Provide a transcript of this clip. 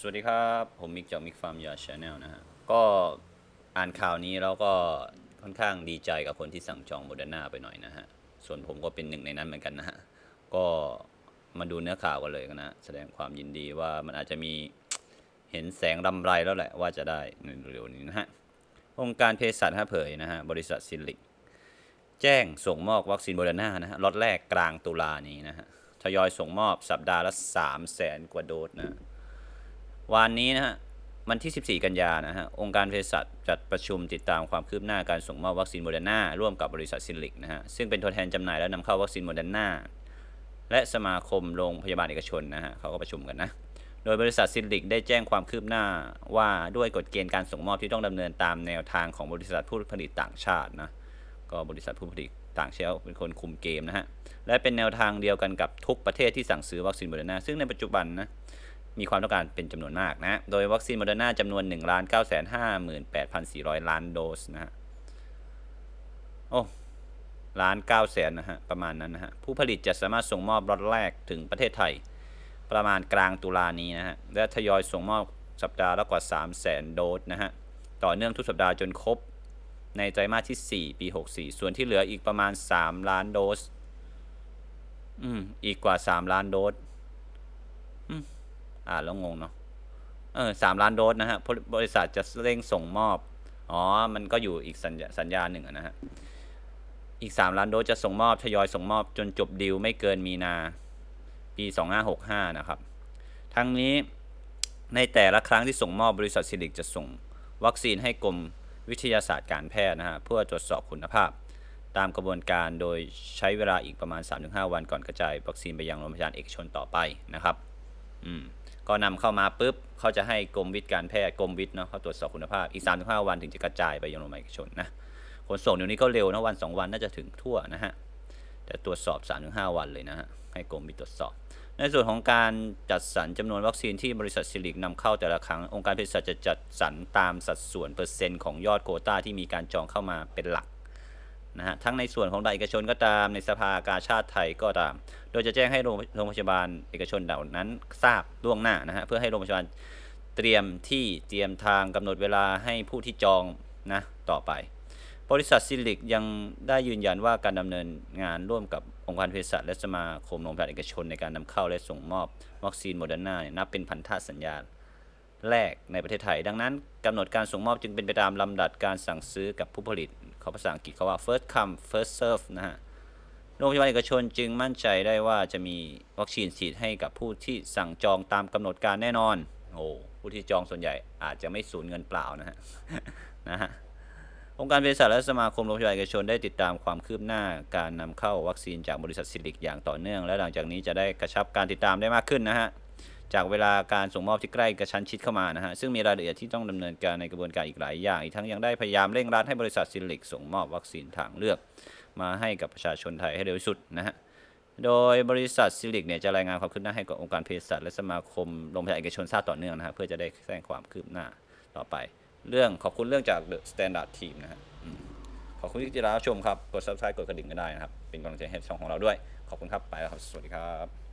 สวัสดีครับ ผมมิกจากมิกฟาร์มยาชาแนลนะฮะ ก็อ่านข่าวนี้แล้วก็ค่อนข้างดีใจกับคนที่สั่งจองโมเดอร์นาไปหน่อยนะฮะ ส่วนผมก็เป็นหนึ่งในนั้นเหมือนกันนะฮะ ก็มาดูเนื้อข่าวกันเลยกันนะ แสดงความยินดีว่ามันอาจจะมีเห็นแสงรำไรแล้วแหละว่าจะได้ในเร็วๆนี้นะฮะ องค์การเภสัชฮะเผยนะฮะ บริษัทซิลิก แจ้งส่งมอบวัคซีนโมเดอร์นานะฮะล็อตแรกกลางตุลานี้นะฮะ ทยอยส่งมอบสัปดาห์ละ3 0 0แสนกว่าโดสนะ วันนี้นะฮะวันที่ 14 กันยานะฮะ องค์การเภสัชจัดประชุมติดตามความคืบหน้าการส่งมอบวัคซีนโมเดอร์นาร่วมกับบริษัทซิลิกนะฮะ ซึ่งเป็นตัวแทนจำหน่ายและนำเข้าวัคซีนโมเดอร์นาและสมาคมโรงพยาบาลเอกชนนะฮะเขาก็ประชุมกันนะ โดยบริษัทซิลิกได้แจ้งความคืบหน้าว่าด้วยกฎเกณฑ์การส่งมอบที่ต้องดำเนินตามแนวทางของบริษัทผู้ผลิตต่างชาตินะ ก็บริษัทผู้ผลิตต่างชาติเป็นคนคุมเกมนะฮะ และเป็นแนวทางเดียวกันกับทุกประเทศที่สั่งซื้อวัคซีนโมเดอร์นาซึ่งในปัจจุบันนะ มีความต้องการเป็นจำนวนมากนะ โดยวัคซีนโมเดอร์นาจำนวน1 9 5 8 4 0 0 ล้านโดสนะฮะ โอ้ล้าน9แสนนะฮะ ประมาณนั้นนะฮะ ผู้ผลิตจะสามารถส่งมอบล็อตแรกถึงประเทศไทย ประมาณกลางตุลานี้นะฮะ และทยอยส่งมอบสัปดาห์ละกว่า 3 0 0แสนโดสนะฮะ ต่อเนื่องทุกสัปดาห์จนครบ ในไตรมาสที่ 4 ปี 64 ส่วนที่เหลืออีกประมาณ 3 ล้านโดส อืม อีกกว่า 3 ล้านโดส อ่านแล้วงงเนาะเออสามล้านโดสนะฮะบริษัทจะเร่งส่งมอบ อ๋อ มันก็อยู่อีกสัญญาสัญญาหนึ่งนะฮะ อีกสามล้านโดสจะส่งมอบทยอยส่งมอบจนจบดีลไม่เกินมีนา ปีสองห้าหกห้านะครับ ทั้งนี้ในแต่ละครั้งที่ส่งมอบบริษัทซิลิกจะส่งวัคซีนให้กรมวิทยาศาสตร์การแพทย์นะฮะเพื่อตรวจสอบคุณภาพ ตามกระบวนการโดยใช้เวลาอีกประมาณ 3-5 วันก่อนกระจายวัคซีนไปยังโรงพยาบาลเอกชนต่อไปนะครับ อืม ก็นำเข้ามาปุ๊บเขาจะให้กรมวิทย์การแพทย์กรมวิทย์เนาะเขาตรวจสอบคุณภาพอีก3าถึงหวันถึงจะกระจายไปยังโรงพยาบาลเอกชนนะขนส่งเดี๋ยวนี้ก็เร็วนะวัน 2 วันน่าจะถึงทั่วนะฮะแต่ตรวจสอบ3าถึงหวันเลยนะฮะให้กรมวิทย์ตรวจสอบ ในส่วนของการจัดสรรจำนวนวัคซีนที่บริษัทซิลิกนำเข้าแต่ละครั้งองค์การเภสัชจะจัดสรรตามสัดส่วนเปอร์เซ็นต์ของยอดโควต้าที่มีการจองเข้ามาเป็นหลัก นะฮะทั้งในส่วนของรายเอกชนก็ตามในสภากาชาติไทยก็ตาม โดยจะแจ้งให้โรงพยาบาลเอกชนเหล่านั้นทราบล่วงหน้านะฮะเพื่อให้โรงพยาบาลเตรียมที่เตรียมทางกำหนดเวลาให้ผู้ที่จองนะต่อไป บริษัทซิลิกยังได้ยืนยันว่าการดำเนินงานร่วมกับองค์การเภสัชและสมาคมโรงพยาบาลเอกชนในการนำเข้าและส่งมอบวัคซีนโมเดอร์นาเนี่ยนับเป็นพันธสัญญาแรกในประเทศไทย ดังนั้นกำหนดการส่งมอบจึงเป็นไปตามลำดับการสั่งซื้อกับผู้ผลิต เขาภาษาอังกฤษเขาว่า first come first serve นะฮะ โรงพยาบาลเอกชนจึงมั่นใจได้ว่าจะมีวัคซีนฉีดให้กับผู้ที่สั่งจองตามกำหนดการแน่นอน โอ้ ผู้ที่จองส่วนใหญ่อาจจะไม่สูญเงินเปล่านะฮะ นะฮะ องค์การเภสัชและสมาคมโรงพยาบาลเอกชนได้ติดตามความคืบหน้าการนำเข้าวัคซีนจากบริษัทซิลิกอย่างต่อเนื่อง และหลังจากนี้จะได้กระชับการติดตามได้มากขึ้นนะฮะ จากเวลาการส่งมอบที่ใกล้กระชั้นชิดเข้ามานะฮะซึ่งมีรายละเอียดที่ต้องดำเนินการในกระบวนการอีกหลายอย่าง อีกทั้งยังได้พยายามเร่งรัดให้บริษัทซิลิกส่งมอบวัคซีนทางเลือก มาให้กับประชาชนไทยให้เร็วที่สุดนะฮะโดยบริษัทซิลิกเนี่ยจะรายงานความคืบหน้าให้กับองค์การเภสัชและสมาคมโรงพยาบาลเอกชนทราบต่อเนื่องนะฮะเพื่อจะได้แจ้งความคืบหน้าต่อไป เรื่องขอบคุณเรื่องจาก The Standard Team นะฮะขอบคุณที่ติดตามรับชมครับกด subscribe กดกระดิ่งก็ได้นะครับเป็นกำลังใจให้ช่องของเราด้วย ขอบคุณครับไปแล้วครับ สวัสดีครับ